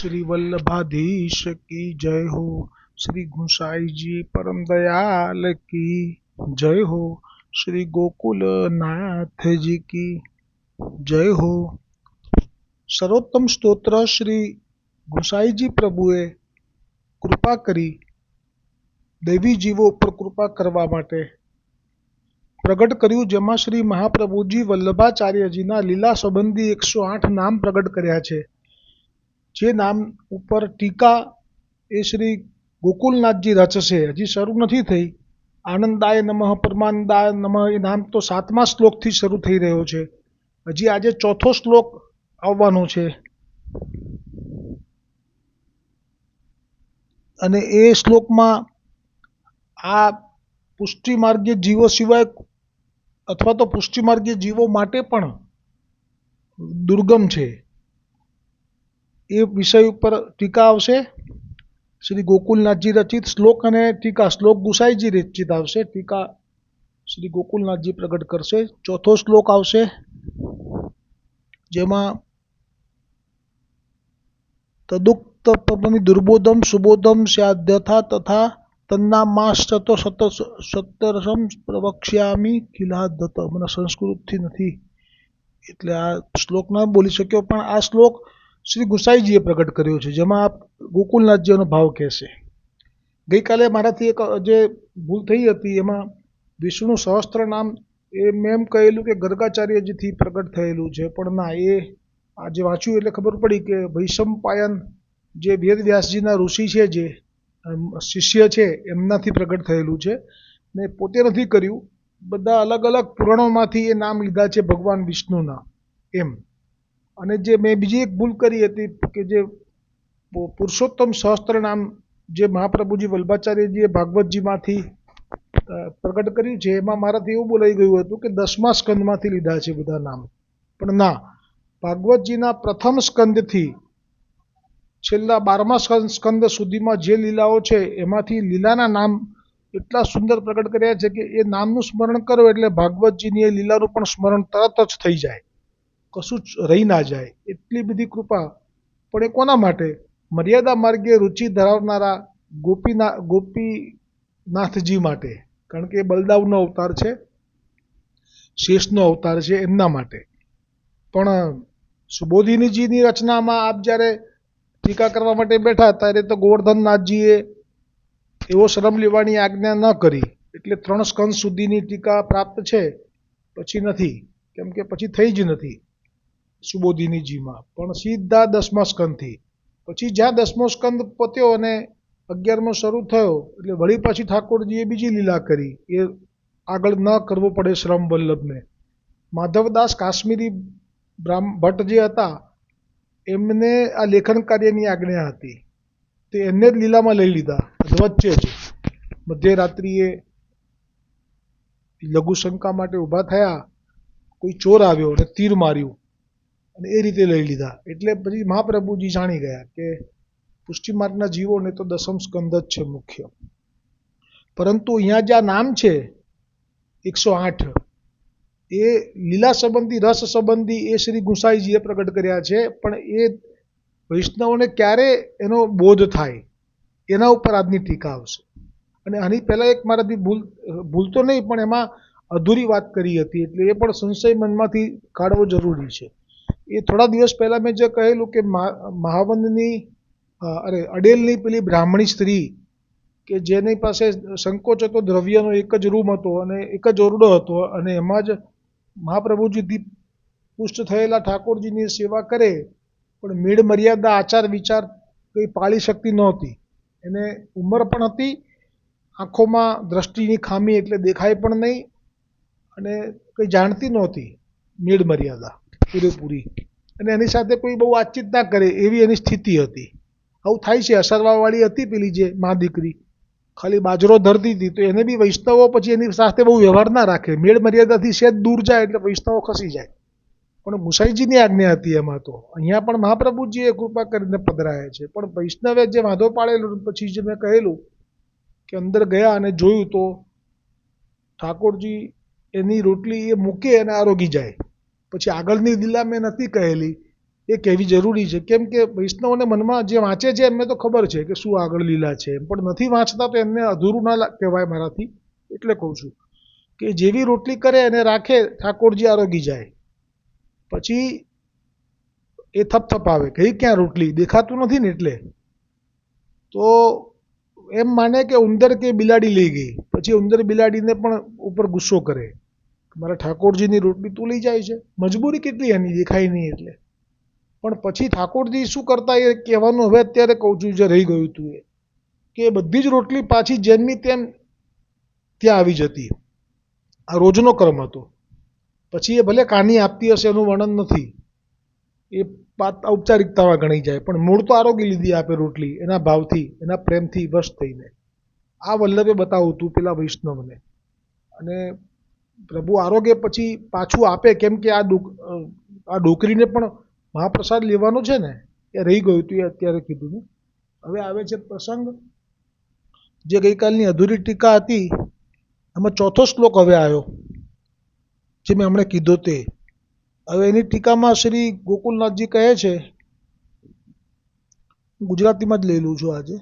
શ્રી વલ્લભાધીશ કી જય હો શ્રી ગુસાઈજી પરમ દયાલ કી જય હો શ્રી ગોકુલનાથજી કી જય હો સર્વોત્તમ સ્તોત્ર શ્રી ગુસાઈજી પ્રભુએ કૃપા કરી દૈવી જીવો ઉપર કૃપા કરવા માટે પ્રગટ કર્યું, જેમાં શ્રી મહાપ્રભુજી વલ્લભાચાર્યજીના લીલા સંબંધી એકસો આઠ નામ પ્રગટ કર્યા છે. જે નામ ઉપર ટીકા એ શ્રી ગોકુલનાથજી રચશે. હજી શરૂ નથી થઈ. આનંદાય નમઃ, પરમાનંદાય નમઃ એ નામ તો સાતમા શ્લોકથી શરૂ થઈ રહ્યો છે. હજી આજે ચોથો શ્લોક આવવાનો છે. અને એ શ્લોકમાં આ પુષ્ટિમાર્ગીય જીવો સિવાય અથવા તો પુષ્ટિમાર્ગીય જીવો માટે પણ દુર્ગમ છે. એ વિષય ઉપર ટીકા આવશે. શ્રી ગોકુલનાથજી રચિત શ્લોક અને ટીકા, શ્લોક ગુસાઈજી રચિત આવશે. ટીકા શ્રી ગોકુલનાથજી પ્રગટ કરશે. ચોથો શ્લોક આવશે, જેમાં તદુક્ત પબની દુર્બોધમ, સુબોધમ સ્યાદ્યથા તથા તન્નામાશ્ચતો સત સત્તરસમ પ્રવક્ષ્યામી ખિલાદત મને સંસ્કૃતથી નથી એટલે આ શ્લોક ન બોલી શક્યો, પણ આ શ્લોક શ્રી ગુસાઈજીએ પ્રગટ કર્યો છે, જેમાં આપ ગોકુલનાથજીનો ભાવ કહેશે. ગઈકાલે મારાથી એક જે ભૂલ થઈ હતી, એમાં વિષ્ણુ સહસ્ત્ર નામ એ મેં એમ કહેલું કે ગર્ગાચાર્યજીથી પ્રગટ થયેલું છે, પણ ના, એ આજે વાંચ્યું એટલે ખબર પડી કે વૈષમપાયન જે વેદવ્યાસજીના ઋષિ છે જે શિષ્ય છે, એમનાથી પ્રગટ થયેલું છે. ને પોતે નથી કર્યું, બધા અલગ અલગ પુરાણોમાંથી એ નામ લીધા છે ભગવાન વિષ્ણુના, એમ. અને જે મેં બીજી એક ભૂલ કરી હતી કે જે પુરુષોત્તમ સહસ્ત્ર નામ જે મહાપ્રભુજી વલ્ભાચાર્યજીએ ભાગવતજીમાંથી પ્રગટ કર્યું છે, એમાં મારાથી એવું બોલાઈ ગયું હતું કે દસમા સ્કંદમાંથી લીધા છે બધા નામ. પણ ના, ભાગવતજીના પ્રથમ સ્કંદથી છેલ્લા બારમા સ્કંદ સુધીમાં જે લીલાઓ છે, એમાંથી લીલાના નામ એટલા સુંદર પ્રગટ કર્યા છે કે એ નામનું સ્મરણ કરો એટલે ભાગવતજીની એ લીલાનું પણ સ્મરણ તરત જ થઈ જાય. કશું જ રહી ના જાય. એટલી બધી કૃપા. પણ એ કોના માટે? મર્યાદા માર્ગે રુચિ ધરાવનારા ગોપીના, ગોપીનાથજી માટે. કારણ કે એ બલદાવનો અવતાર છે, શેષનો અવતાર છે એમના માટે. પણ સુબોધિનીજીની રચનામાં આપ જ્યારે ટીકા કરવા માટે બેઠા ત્યારે તો ગોવર્ધનનાથજીએ એવો શ્રમ લેવાની આજ્ઞા ન કરી. એટલે ત્રણ સ્કંદ સુધીની ટીકા પ્રાપ્ત છે, પછી નથી. કેમ કે પછી થઈ જ નથી. સુબોધિનીજીમાં પણ સીધા દસમા સ્કંદથી. પછી જ્યાં દસમો સ્કંદ પત્યો અને અગિયારમો શરૂ થયો, એટલે વળી પાછી ઠાકોરજીએ બીજી લીલા કરી. એ આગળ ન કરવો પડે શ્રમ વલ્લભને. માધવદાસ કાશ્મીરી બ્રાહ્મ, ભટ્ટ જે હતા, એમને આ લેખન કાર્યની આજ્ઞા હતી. તે એમને જ લીલામાં લઈ લીધા. વચ્ચે જ મધ્યરાત્રિએ લઘુશંકા માટે ઊભા થયા, કોઈ ચોર આવ્યો અને તીર માર્યું. અને એ રીતે લઈ લીધા. એટલે પછી મહાપ્રભુજી જાણી ગયા કે પુષ્ટિ માર્ગના જીવોને તો દસમ સ્કંદ જ છે મુખ્ય. પરંતુ અહીંયા જે આ નામ છે, એકસો આઠ, એ લીલા સંબંધી, રસ સંબંધી એ શ્રી ગુસાઈજીએ પ્રગટ કર્યા છે, પણ એ વૈષ્ણવને ક્યારે એનો બોધ થાય? એના ઉપર આજની ટીકા આવશે. અને આની પહેલાં એક મારાથી ભૂલ ભૂલ તો નહીં, પણ એમાં અધૂરી વાત કરી હતી, એટલે એ પણ સંશય મનમાંથી કાઢવો જરૂરી છે. એ થોડા દિવસ પહેલાં મેં જે કહેલું કે મહાવંદની અરે, અડેલની પેલી બ્રાહ્મણી સ્ત્રી કે જેની પાસે સંકોચ હતો, દ્રવ્યનો એક જ રૂમ હતો અને એક જ ઓરડો હતો અને એમાં જ મહાપ્રભુજી દીપ પુષ્ટ થયેલા ઠાકોરજીની સેવા કરે, પણ મેળ મર્યાદા આચાર વિચાર કંઈ પાળી શકતી નહોતી. એને ઉંમર પણ હતી, આંખોમાં દ્રષ્ટિની ખામી એટલે દેખાય પણ નહીં અને કંઈ જાણતી નહોતી મેળ મર્યાદા પૂરેપૂરી. અને એની સાથે કોઈ બહુ વાતચીત ના કરે, એવી એની સ્થિતિ હતી. આવું થાય છે, અસરવાવાળી હતી પેલી જે મા દીકરી. ખાલી બાજરો ધરતી હતી, તો એને બી વૈષ્ણવો પછી એની સાથે બહુ વ્યવહાર ના રાખે. મેળ મર્યાદાથી સેજ દૂર જાય એટલે વૈષ્ણવો ખસી જાય. પણ મુસાઈજીની આજ્ઞા હતી એમાં તો. અહીંયા પણ મહાપ્રભુજીએ કૃપા કરીને પધરાયા છે. પણ વૈષ્ણવે જે વાંધો પાડેલું પછી જે મેં કહેલું કે અંદર ગયા અને જોયું તો ઠાકોરજી એની રોટલી એ મૂકે અને આરોગી જાય. પછી આગળની લીલા મેં નથી કહેલી. એ કહેવી જરૂરી છે. કેમ કે વૈષ્ણવને મનમાં જે વાંચે છે એમને તો ખબર છે કે શું આગળ લીલા છે. એમ પણ નથી વાંચતા તો એમને અધૂરું ના કહેવાય મારાથી. એટલે કહું છું કે જેવી રોટલી કરે એને રાખે, ઠાકોરજી આરોગી જાય. પછી એ થપથપાવે. ગઈ ક્યાં રોટલી? દેખાતું નથી ને એટલે. તો એમ માને કે ઉંદર કે બિલાડી લઈ ગઈ. પછી ઉંદર બિલાડીને પણ ઉપર ગુસ્સો કરે. મારા ઠાકોરજીની રોટલી તું લઈ જાય છે. મજબૂરી કેટલી એની, દેખાય નહીં એટલે. પણ પછી ઠાકોરજી શું કરતા? એ કહેવાનું હવે અત્યારે કહું છું, જે રહી ગયું હતું એ, કે બધી જ રોટલી પાછી જેમની તેમ ત્યાં આવી જતી. આ રોજનો ક્રમ હતો. પછી એ ભલે કાની આપતી હશે એનું વર્ણન નથી. એ વાત ઔપચારિકતામાં ગણી જાય, પણ મૂળ તો આરોગી લીધી આપે રોટલી, એના ભાવથી, એના પ્રેમથી વશ થઈને. આ વલ્લભે બતાવું હતું પેલા વૈષ્ણવને. અને પ્રભુ આરોગ્ય પછી પાછું આપે કેમ કે આ આ ડોકરીને પણ મહાપ્રસાદ લેવાનો છે ને, એ રહી ગયું હતું એ અત્યારે કીધું ને. હવે આવે છે પ્રસંગ, જે ગઈકાલની અધૂરી ટીકા હતી, એમાં ચોથો શ્લોક હવે આવ્યો, જે મેં હમણાં કીધો તે. હવે એની ટીકામાં શ્રી ગોકુલનાથજી કહે છે ગુજરાતીમાં જ લઈ લઉં છું આજે.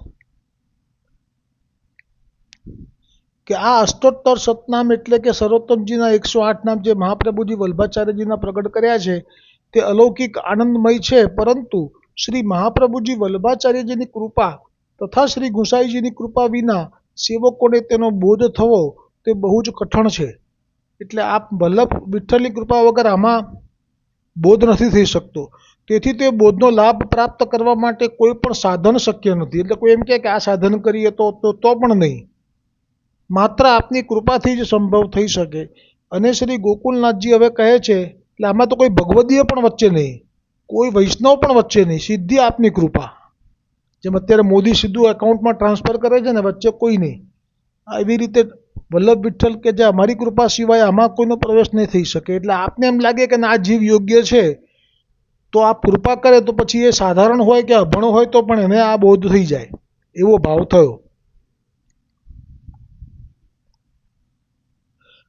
કે આ અષ્ટોત્તર સતનામ એટલે કે સર્વોત્તમજીના એકસો આઠ નામ જે મહાપ્રભુજી વલ્ભાચાર્યજીના પ્રગટ કર્યા છે, તે અલૌકિક આનંદમય છે. પરંતુ શ્રી મહાપ્રભુજી વલ્ભાચાર્યજીની કૃપા તથા શ્રી ગુસાઈજીની કૃપા વિના સેવકોને તેનો બોધ થવો તે બહુ જ કઠણ છે. એટલે આપ વલ્લભ વિઠ્ઠલની કૃપા વગર આમાં બોધ નથી થઈ શકતો. તેથી તે બોધનો લાભ પ્રાપ્ત કરવા માટે કોઈ પણ સાધન શક્ય નથી. એટલે કોઈ એમ કહે કે આ સાધન કરીએ તો તો તો પણ નહીં. માત્ર આપની કૃપાથી જ સંભવ થઈ શકે. અને શ્રી ગોકુલનાથજી હવે કહે છે, એટલે આમાં તો કોઈ ભગવદીય પણ વચ્ચે નહીં. કોઈ વૈષ્ણવ પણ વચ્ચે નહીં. સીધી આપની કૃપા. જેમ અત્યારે મોદી સીધું એકાઉન્ટમાં ટ્રાન્સફર કરે છે ને, વચ્ચે કોઈ નહીં. એવી રીતે વલ્લભ વિઠ્ઠલ કે જે અમારી કૃપા સિવાય આમાં કોઈનો પ્રવેશ નહીં થઈ શકે. એટલે આપને એમ લાગે કે ના જીવ યોગ્ય છે, તો આપ કૃપા કરે તો પછી એ સાધારણ હોય કે અભણો હોય તો પણ એને આ બોધ થઈ જાય. એવો ભાવ થયો.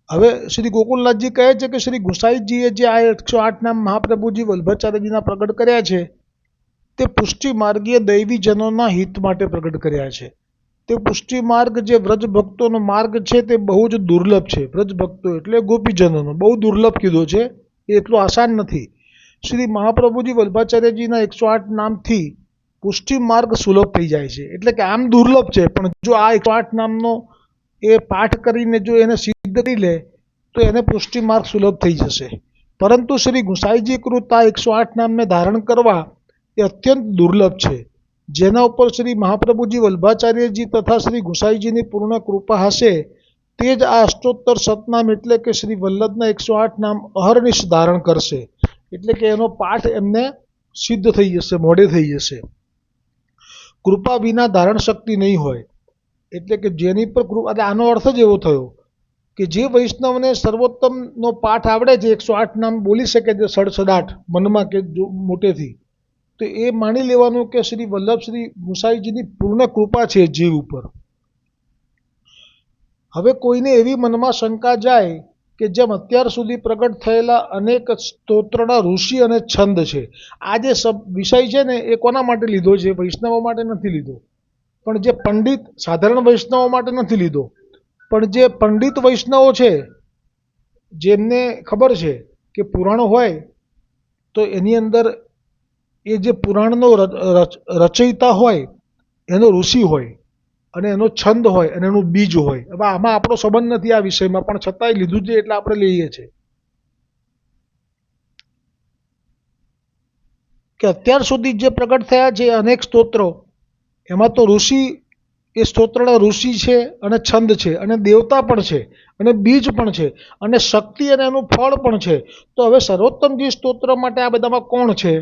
હવે શ્રી ગોકુલનાથજી કહે છે કે શ્રી ગુસાઈજીએ જે આ એકસો આઠ નામ મહાપ્રભુજી વલ્ભાચાર્યજીના પ્રગટ કર્યા છે, તે પુષ્ટિ માર્ગીય દૈવીજનોના હિત માટે પ્રગટ કર્યા છે. તે પુષ્ટિ માર્ગ જે વ્રજ ભક્તોનો માર્ગ છે, તે બહુ જ દુર્લભ છે. વ્રજ ભક્તો એટલે ગોપીજનોનો. બહુ દુર્લભ કીધો છે. એ એટલું આસાન નથી. શ્રી મહાપ્રભુજી વલ્ભાચાર્યજીના એકસો આઠ નામથી પુષ્ટિ માર્ગ સુલભ થઈ જાય છે. એટલે કે આમ દુર્લભ છે, પણ જો આ એકસો આઠ નામનો એ પાઠ કરીને જો એને કરી લે તો એને પુષ્ટિ માર્ગ સુલભ થઈ જશે. પરંતુ શ્રી ગુસાઈજી કૃત એકસો આઠ નામને ધારણ કરવા એ અત્યંત દુર્લભ છે. જેના ઉપર શ્રી મહાપ્રભુજી વલ્ભાચાર્યજી તથા શ્રી ગુસાઈજીની પૂર્ણ કૃપા હશે, તે જ આ અષ્ટોત્તર સતનામ એટલે કે શ્રી વલ્લભના એકસો આઠ નામ અહર્નિશ ધારણ કરશે. એટલે કે એનો પાઠ એમને સિદ્ધ થઈ જશે મોડે થઈ જશે. કૃપા વિના ધારણ શક્તિ નહીં હોય. એટલે કે જેની પર કૃપા આનો અર્થ જ એવો થયો કે જે વૈષ્ણવને સર્વોત્તમનો પાઠ આવડે છે, એકસો આઠ નામ બોલી શકે છે, સડસડાટ મનમાં કે જો મોટેથી, તો એ માની લેવાનું કે શ્રી વલ્લભ શ્રી ગુસાઈજીની પૂર્ણ કૃપા છે જીવ ઉપર. હવે કોઈને એવી મનમાં શંકા જાય કે જેમ અત્યાર સુધી પ્રગટ થયેલા અનેક સ્તોત્રના ઋષિ અને છંદ છે આ જે સબ વિષય છે ને એ કોના માટે લીધો છે? વૈષ્ણવો માટે નથી લીધો. પણ જે પંડિત, સાધારણ વૈષ્ણવો માટે નથી લીધો. પણ જે પંડિત વૈષ્ણવો છે, જેમને ખબર છે કે પુરાણો હોય, તો એની અંદર એ જે પુરાણનો રચયિતા હોય, એનો ઋષિ હોય, અને એનો છંદ હોય, અને એનું બીજ હોય. હવે આમાં આપણો સંબંધ નથી આ વિષયમાં, પણ છતાંય લીધું છે એટલે આપણે લઈએ છીએ કે અત્યાર સુધી જે પ્રગટ થયા છે અનેક સ્તોત્રો, એમાં તો ઋષિ એ સ્તોત્રના ઋષિ છે અને છંદ છે અને દેવતા પણ છે અને બીજ પણ છે અને શક્તિ અને એનું ફળ પણ છે. તો હવે સર્વોત્તમજી સ્તોત્ર માટે આ બધામાં કોણ છે?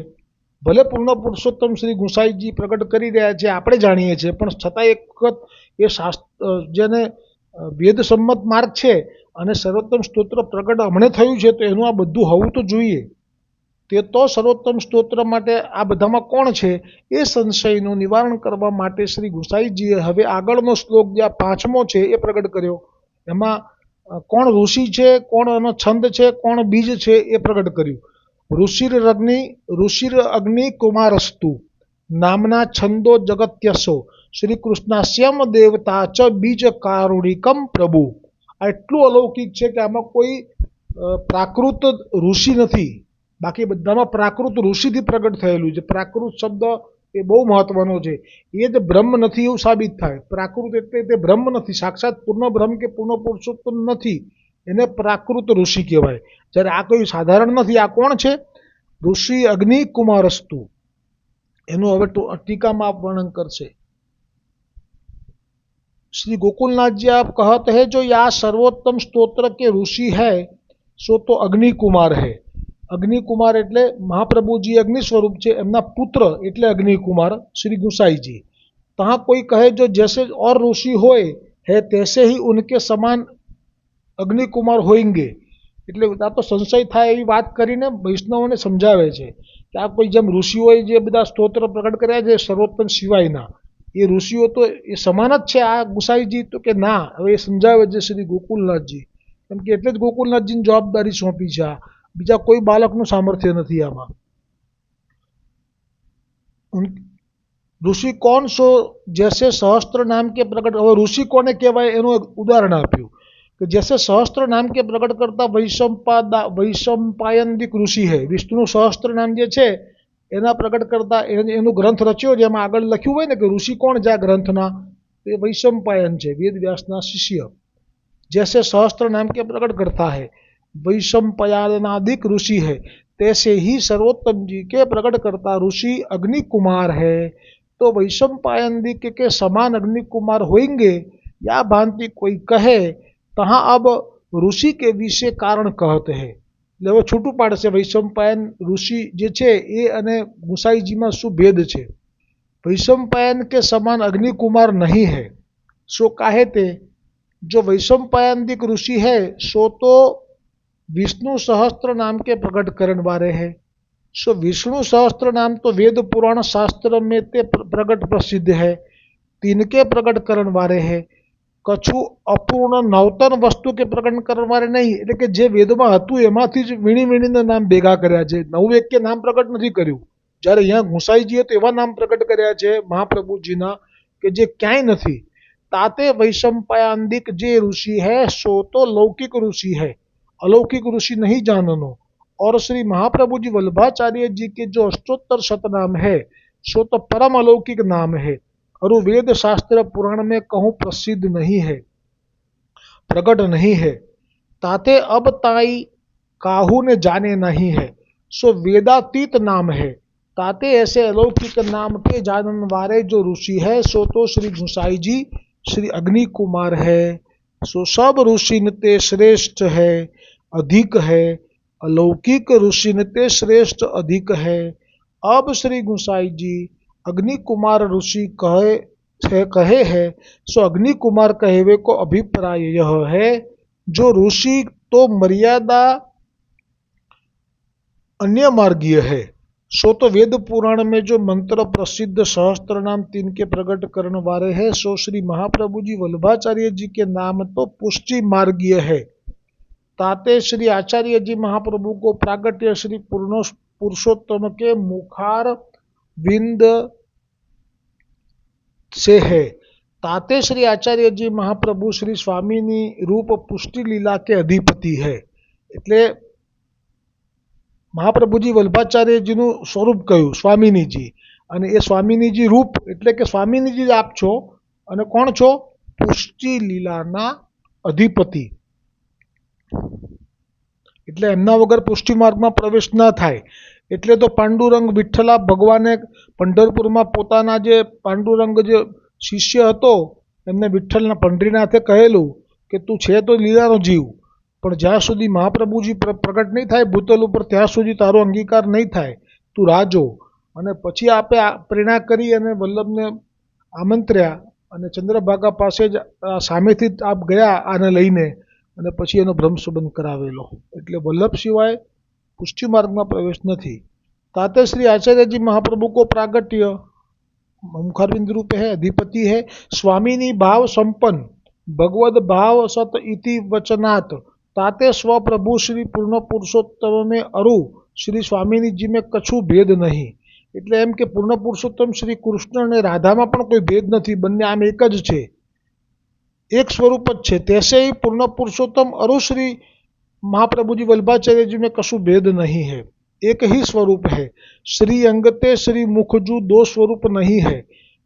ભલે પૂર્ણ પુરુષોત્તમ શ્રી ગુસાઈજી પ્રગટ કરી રહ્યા છે, આપણે જાણીએ છીએ, પણ છતાં એક વખત એ શાસ્ત્ર જેને વેદસંમત માર્ગ છે અને સર્વોત્તમ સ્તોત્ર પ્રગટ હમણે થયું છે, તો એનું આ બધું હોવું તો જોઈએ. તે તો સર્વોત્તમ સ્તોત્ર માટે આ બધામાં કોણ છે? એ સંશયનું નિવારણ કરવા માટે શ્રી ગુસાઈજીએ હવે આગળનો શ્લોક જે આ પાંચમો છે એ પ્રગટ કર્યો. એમાં કોણ ઋષિ છે, કોણ એનો છંદ છે, કોણ બીજ છે એ પ્રગટ કર્યું. ઋષિર અગ્નિ ઋષિર અગ્નિ કુમારસ્તુ, નામના છંદો જગત્યસો શ્રી કૃષ્ણાસ્યમ દેવતા ચ બીજ કારુણિકમ પ્રભુ. આ એટલું અલૌકિક છે કે આમાં કોઈ પ્રાકૃત ઋષિ નથી. બાકી બધામાં પ્રાકૃત ઋષિથી પ્રગટ થયેલું છે. પ્રાકૃત શબ્દ એ બહુ મહત્વનો છે. એ જ બ્રહ્મ નથી એવું સાબિત થાય. પ્રાકૃત એટલે તે બ્રહ્મ નથી. સાક્ષાત પૂર્ણ બ્રહ્મ કે પૂર્ણ પુરુષોત્તમ નથી. એને પ્રાકૃત ઋષિ કહેવાય. જ્યારે આ કોઈ સાધારણ નથી, આ કોણ છે? ઋષિ અગ્નિ કુમારસ્તુ એનું હવે ટીકામાં આપ વર્ણન કરશે. શ્રી ગોકુલનાથજી આપ કહત હે, જો આ સર્વોત્તમ સ્તોત્ર કે ઋષિ હૈ, સો તો અગ્નિકુમાર હૈ. અગ્નિકુમાર એટલે મહાપ્રભુજી અગ્નિ સ્વરૂપ છે, એમના પુત્ર એટલે અગ્નિકુમાર શ્રી ગુસાઈજી. તહાં કોઈ કહે જો જેસે ઓર ઋષિ હોય, હે તેસે હી ઉનકે સમાન અગ્નિકુમાર હોઈંગે. એટલે આ તો સંશય થાય એવી વાત કરીને વૈષ્ણવોને સમજાવે છે કે આ કોઈ જેમ ઋષિઓએ જે બધા સ્તોત્ર પ્રગટ કર્યા છે, સર્વોત્તમ સિવાયના એ ઋષિઓ તો એ સમાન જ છે આ ગુસાઈજી તો કે ના, હવે એ સમજાવે છે શ્રી ગોકુલનાથજી. કેમ કે એટલે જ ગોકુલનાથજીની જવાબદારી સોંપી છે આ. બીજા કોઈ બાળકનું સામર્થ્ય નથી આમાં. ઋષિ કોણ સો જેસે સહસ્ત્ર નામ કે પ્રગટ, હવે ઋષિ કોને કહેવાય એનું એક ઉદાહરણ આપ્યું કે જેસે સહસ્ત્ર નામ કે પ્રગટ કરતા વૈષમપાદા વૈષમપાયંદિક ઋષિ હે. વિષ્ણુ સહસ્ત્ર નામ જે છે, એના પ્રગટ કરતા એનું ગ્રંથ રચ્યો, જેમાં આગળ લખ્યું હોય ને કે ઋષિ કોણ જ્યાં ગ્રંથના? એ વૈષમપાયન છે વેદ વ્યાસના શિષ્ય. જેસે સહસ્ત્ર નામ કે પ્રગટ કરતા હૈ. है वैशंपयानादिक ऋषि है तैसे ही सर्वोत्तम जी के प्रकट करता ऋषि अग्नि कुमार है तो वैशंपायनदिक के समान अग्नि कुमार होंगे या भांति कोई कहे तहाँ अब ઋષિ કે વિશે કારણ કહત હે એટલે હવે છૂટું પાડશે વૈશંપાયન ઋષિ જે છે એ અને ગુસાઈજીમાં શું ભેદ છે વૈશંપાયન કે સમાન અગ્નિકુમાર નહીં है सो काहे ते जो वैशंपायनदिक ऋषि है सो तो विष्णु सहस्त्र नाम के प्रकट करण वाले है सो विष्णु सहस्त्र नाम तो वेद पुराण शास्त्र में ते प्र- प्रकट प्रसिद्ध है तिनके प्रकट करण वाले है કછું અપૂર્ણ નવતન વસ્તુ કે પ્રકટ કરવા વાળે નહીં એટલે કે જે વેદમાં હતું એમાંથી જ વીણી વીણીને નામ ભેગા કર્યા છે નવું એક કે નામ પ્રકટ નથી કર્યું જ્યારે અહીંયા ઘુસાઈજીએ તો એવા નામ પ્રકટ કર્યા છે મહાપ્રભુજીના કે જે ક્યાંય નથી ताते वैशंपायांदिक जे ऋषि है सो तो लौकिक ऋषि है अलौकिक ऋषि नहीं जाननो। और श्री महाप्रभु जी वल्लभाचार्य जी के जो अष्टोत्तर शतनाम है, सो तो परम अलौकिक नाम है। और वेद शास्त्र पुराण में कहूँ प्रसिद्ध नहीं है प्रकट नहीं है। ताते अब ताई काहू ने जाने नहीं है, सो वेदातीत नाम है। ताते ऐसे अलौकिक नाम के जानन वाले जो ऋषि है, सो तो श्री घुसाई जी, श्री अग्नि कुमार है। सो सब ऋषि नते श्रेष्ठ है, अधिक है। अलौकिक ऋषि नते श्रेष्ठ, अधिक है। अब श्री गुसाई जी अग्नि कुमार ऋषि कहे कहे है, सो अग्नि कुमार कहेवे को अभिप्राय यह है, जो ऋषि तो मर्यादा अन्य मार्गीय है। सो तो वेद पुराण में जो मंत्र प्रसिद्ध सहस्त्र नाम तीन के प्रकट करने वाले है, सो श्री महाप्रभु जी वल्लभाचार्य जी के नाम तो पुष्टि मार्गीय है। ताते श्री आचार्य जी महाप्रभु को प्रागट्य श्री पूर्ण पुरुषोत्तम के मुखार बिंद से है। ताते श्री आचार्य जी महाप्रभु श्री स्वामी रूप पुष्टि लीला के अधिपति है। એટલે મહાપ્રભુજી વલ્ભાચાર્યજીનું સ્વરૂપ કહ્યું સ્વામિનીજી. અને એ સ્વામિનીજી રૂપ એટલે કે સ્વામિનીજી આપ છો અને કોણ છો? પુષ્ટિ લીલાના અધિપતિ. એટલે એમના વગર પુષ્ટિ માર્ગમાં પ્રવેશ ન થાય. એટલે તો પાંડુરંગ વિઠ્ઠલા ભગવાને પંઢરપુરમાં પોતાના જે પાંડુરંગ જે શિષ્ય હતો, એમને વિઠ્ઠલના પંઢરીનાથે કહેલું કે તું છે તો લીલાનો જીવ. પણ જ્યાં સુધી મહાપ્રભુજી પ્રગટ નહીં થાય ભૂતલ ઉપર, ત્યાં સુધી તારો અંગીકાર નહીં થાય, તું રાહ જો. અને પછી આપે પ્રેરણા કરી અને વલ્લભને આમંત્ર્યા અને ચંદ્રભાગા પાસે જ સામેથી આપ ગયા આને લઈને અને પછી એનો ભ્રમસુબંધ કરાવેલો. એટલે વલ્લભ સિવાય પુષ્ટિ માર્ગમાં પ્રવેશ નથી. તાતે શ્રી આચાર્યજી મહાપ્રભુ કો પ્રાગટ્ય. મુખારબિંદ રૂપે હે, અધિપતિ હે, સ્વામીની ભાવ સંપન્ન. ભગવદ ભાવ સત ઇતિ વચનાત. वचनात् ताते स्व प्रभु श्री पूर्ण पुरुषोत्तम में अरु શ્રી સ્વામીજી મેં કશું ભેદ નહીં એટલે એમ કે પૂર્ણ પુરુષોત્તમ શ્રી કૃષ્ણ અને રાધામાં પણ કોઈ ભેદ નથી બંને આમ એક જ છે એક સ્વરૂપ જ છે તેસે ही પૂર્ણ પુરુષોત્તમ અરु श्री महाप्रभु जी वल्लभाचार्य जी में कशु भेद नहीं है एक ही स्वरूप है श्री अंगते श्री मुखजू दो स्वरूप नहीं है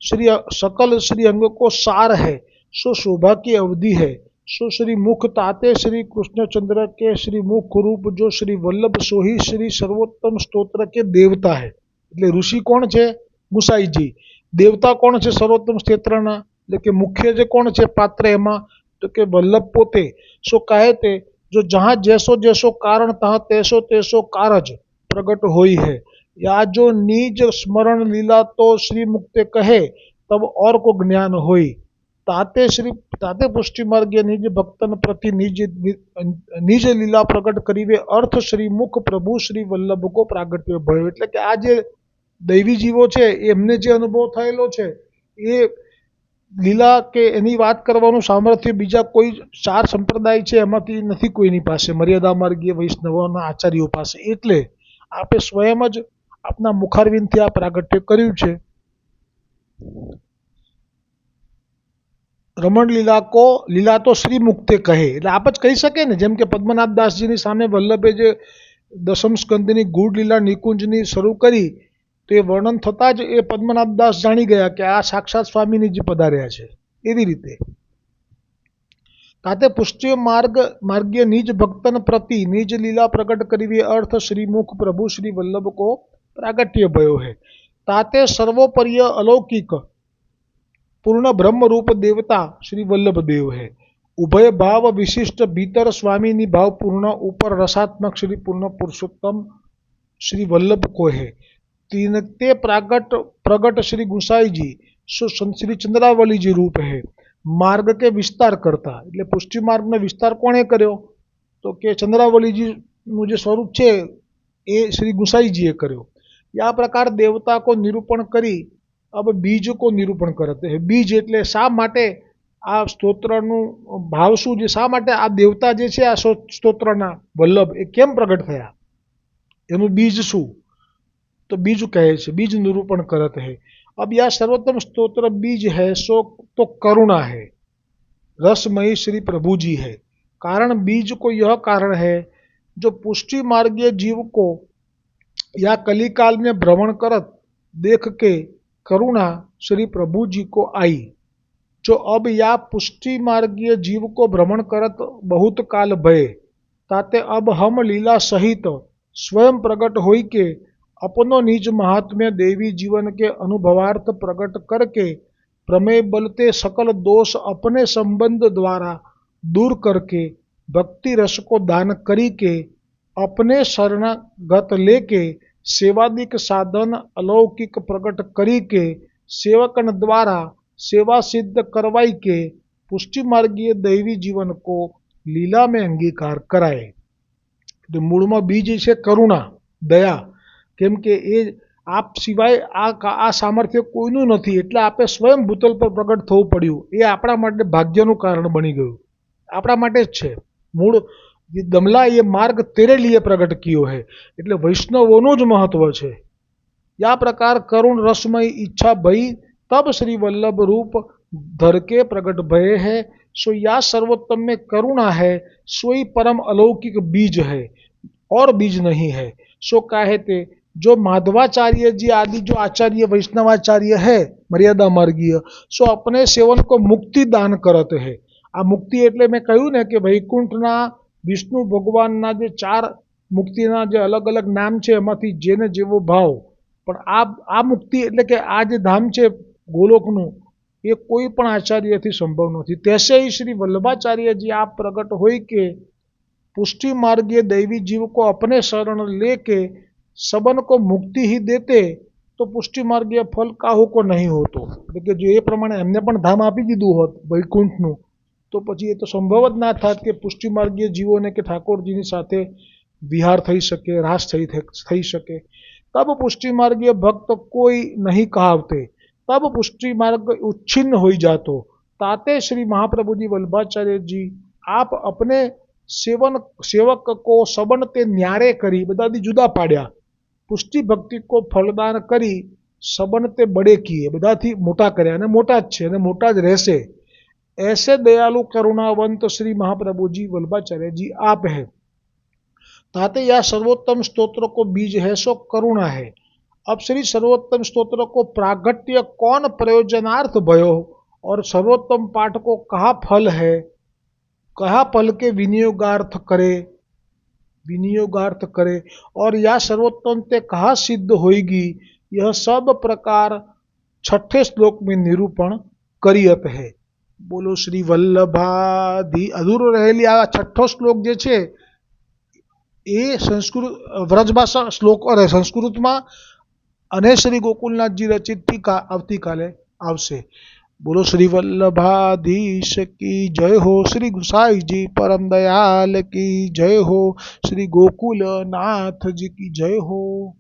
श्री सकल श्री अंग को सार है सो शोभा की अवधि है सो श्री मुख ताते श्री कृष्णचंद्र के श्री मुख रूप जो શ્રી વલ્લભ સોહી શ્રી સર્વોત્તમ સ્તોત્ર કે દેવતા હે એટલે ઋષિ કોણ છે મુસાઈજી દેવતા કોણ છે સર્વોત્તમ સ્તોત્રના એટલે કે મુખ્ય જે કોણ છે પાત્ર એમાં તો કે વલ્લભ પોતે સો કહે તે જો જહાં જેસો જેસો કારણ તહાં તેસો તેસો કારજ પ્રગટ હોય હે या जो निज स्मरण लीला तो श्री मुक्ते कहे तब और को ज्ञान होई તાતે શ્રી, તાતે પુષ્ટિ માર્ગે નિજ ભક્તન પ્રતિ નિજ નિજ લીલા પ્રગટ કરીવે અર્થ શ્રી મુખ પ્રભુ શ્રી વલ્લભ કો પ્રાગટ્ય ભયો. એટલે કે આ જે દૈવી જીવો છે, એમને જે અનુભવ થયેલો છે, એ લીલા કે એની વાત કરવાનું સામર્થ્ય બીજા કોઈ ચાર સંપ્રદાય છે, એમાંથી નથી કોઈની પાસે. મર્યાદા માર્ગીય વૈષ્ણવના આચાર્યો પાસે. એટલે આપે સ્વયં જ આપના મુખારવિંદથી આ પ્રાગટ્ય કર્યું છે. રમણ લીલા કો લીલા તો શ્રી મુક્તે કહે. એટલે આપ જ કહી શકે ને, જેમ કે પદ્મનાભ દાસજીની સામે વલ્લભે જે દસમ સ્કંદની ગુડ લીલા નિકુંજની શરૂ કરી, તો એ વર્ણન થતાં જ એ પદ્મનાભ દાસ જાણી ગયા કે આ સાક્ષાત સ્વામીની પધાર્યા છે. એવી રીતે. તાતે પુષ્ટિ માર્ગ, માર્ગીય નિજ ભક્તન પ્રતિ નિજ લીલા પ્રગટ કરવી અર્થ શ્રીમુખ પ્રભુ શ્રી વલ્લભ કો પ્રાગટ્ય ભયો હે. તાતે સર્વોપર્ય અલૌકિક પૂર્ણ બ્રહ્મરૂપ દેવતા શ્રી વલ્લભદેવ હે. ઉભય ભાવ વિશિષ્ટ ભીતર સ્વામીની ભાવ પૂર્ણ ઉપર રસાત્મક શ્રી પૂર્ણ પુરુષોત્તમ શ્રી વલ્લભ કોહે તીન તે પ્રાગટ પ્રગટ શ્રી ગુસાઈજી શ્રી ચંદ્રાવલીજી રૂપ હે. માર્ગ કે વિસ્તાર કરતા, એટલે પુષ્ટિ માર્ગનો વિસ્તાર કોણે કર્યો? તો કે ચંદ્રાવલીજીનું જે સ્વરૂપ છે, એ શ્રી ગુસાઈજીએ કર્યો. આ પ્રકાર દેવતા કો નિરૂપણ કરી अब બીજ કો નિરૂપણ કરતે હે બીજ એટલે શા માટે આ સ્તોત્રનું ભાવ શું છે શા માટે આ દેવતા જે છે આ સ્તોત્રના વલ્લભ એ કેમ પ્રગટ થયા એનું બીજ શું તો બીજ કહે છે બીજ નિરૂપણ કરત है अब यह सर्वोत्तम स्तोत्र बीज है सो तो करुणा है रसमयी श्री प्रभु जी है कारण बीज को यह कारण है जो पुष्टि मार्गीय जीव को या कलिकाल में भ्रमण करत देख के करुणा श्री प्रभु जी को आई जो अब या पुष्टि मार्गीय जीव को भ्रमण करत बहुत काल भय ताते अब हम लीला सहित स्वयं प्रकट होई के अपनो निज महात्म्य देवी जीवन के अनुभवार्थ प्रकट करके प्रमेय बलते सकल दोष अपने संबंध द्वारा दूर करके भक्ति रस को दान करी के अपने शरणागत लेके સેવાદિક સાધન અલૌકિક પ્રગટ કરી કે સેવકન દ્વારા સેવા સિદ્ધ કરવાય કે પુષ્ટિ માર્ગીય દૈવી જીવન કો લીલા મેં અંગીકાર કરાય. મૂળમાં બીજ છે કરુણા, દયા. કેમ કે એ આપ સિવાય આ આ સામર્થ્ય કોઈનું નથી, એટલે આપે સ્વયં ભૂતલ પર પ્રગટ થવું પડ્યું. એ આપણા માટે ભાગ્યનું કારણ બની ગયું. આપણા માટે જ છે. મૂળ દમલા એ માર્ગ તેરે લીએ પ્રગટ કિયો હે એટલે વૈષ્ણવોનું જ મહત્વ છે યા પ્રકાર કરુણ રસમય ઈચ્છા ભઈ तब श्री वल्लभ रूप धर के प्रकट भय है सो या सर्वोत्तम में करुणा है सोई परम अलौकिक बीज है और बीज नहीं है सो काहे ते जो माधवाचार्य जी आदि जो आचार्य वैष्णवाचार्य है मर्यादा मार्गीय सो अपने सेवन को मुक्ति दान करत है આ મુક્તિ એટલે મેં કહ્યું ને કે વૈકુંઠના વિષ્ણુ ભગવાનના જે ચાર મુક્તિના જે અલગ અલગ નામ છે એમાંથી જેને જેવો ભાવ પણ આ આ મુક્તિ એટલે કે આ જે ધામ છે ગોલોકનું એ કોઈ પણ આચાર્યથી સંભવ નથી તેસે શ્રી वल्लभाचार्य आप प्रकट हो के पुष्टि मार्गीय दैवी जीव को अपने शरण लेके सबन को मुक्ति ही देते તો પુષ્ટિ માર્ગીય ફલ કાહુ કો નહીં હોતો એટલે કે જો એ પ્રમાણે એમને પણ ધામ આપી દીધું હોત વૈકુંઠનું તો પછી એ તો સંભવ જ ના થાત કે પુષ્ટિમાર્ગીય જીવોને કે ઠાકોરજીની સાથે વિહાર થઈ શકે, રાસ થઈ થઈ શકે. તબ પુષ્ટિમાર્ગીય ભક્ત કોઈ નહીં કહાવતે. તબ પુષ્ટિમાર્ગ ઉચ્છિન્ન હોઈ જાતો. તાતે શ્રી મહાપ્રભુજી વલ્ભાચાર્યજી આપ અપને સેવન સેવક કો સબન તે ન્યારે કરી, બધાથી જુદા પાડ્યા. પુષ્ટિ ભક્તિ કો ફલદાન કરી, સબન તે બડે કીએ બધાથી મોટા કર્યા. અને મોટા જ છે, અને મોટા જ રહેશે. ऐसे दयालु करुणावंत श्री महाप्रभु जी वल्लभाचार्य जी, आप है। ताते यह सर्वोत्तम स्तोत्र को बीज है, सो करुणा है। अब श्री सर्वोत्तम स्तोत्र को प्रागट्य कौन प्रयोजनार्थ भयो? और सर्वोत्तम पाठ को कहा फल है? कहा फल के विनियोगार्थ करे? विनियोगार्थ करे। और यह सर्वोत्तम ते कहा सिद्ध होगी यह सब प्रकार छठे श्लोक में निरूपण करियत है। બોલો શ્રી વલ્લભાધી અધૂરો રહેલી આ છઠ્ઠો શ્લોક જે છે, એ સંસ્કૃત, વ્રજભાષા શ્લોક, અરે સંસ્કૃતમાં અને શ્રી ગોકુલનાથજી રચિત ટીકા આવતીકાલે આવશે. બોલો શ્રી વલ્લભાધીશ કી જય હો શ્રી ગુસાઈજી પરમ દયાલ કી જય હો શ્રી ગોકુલનાથજી કી જય હો.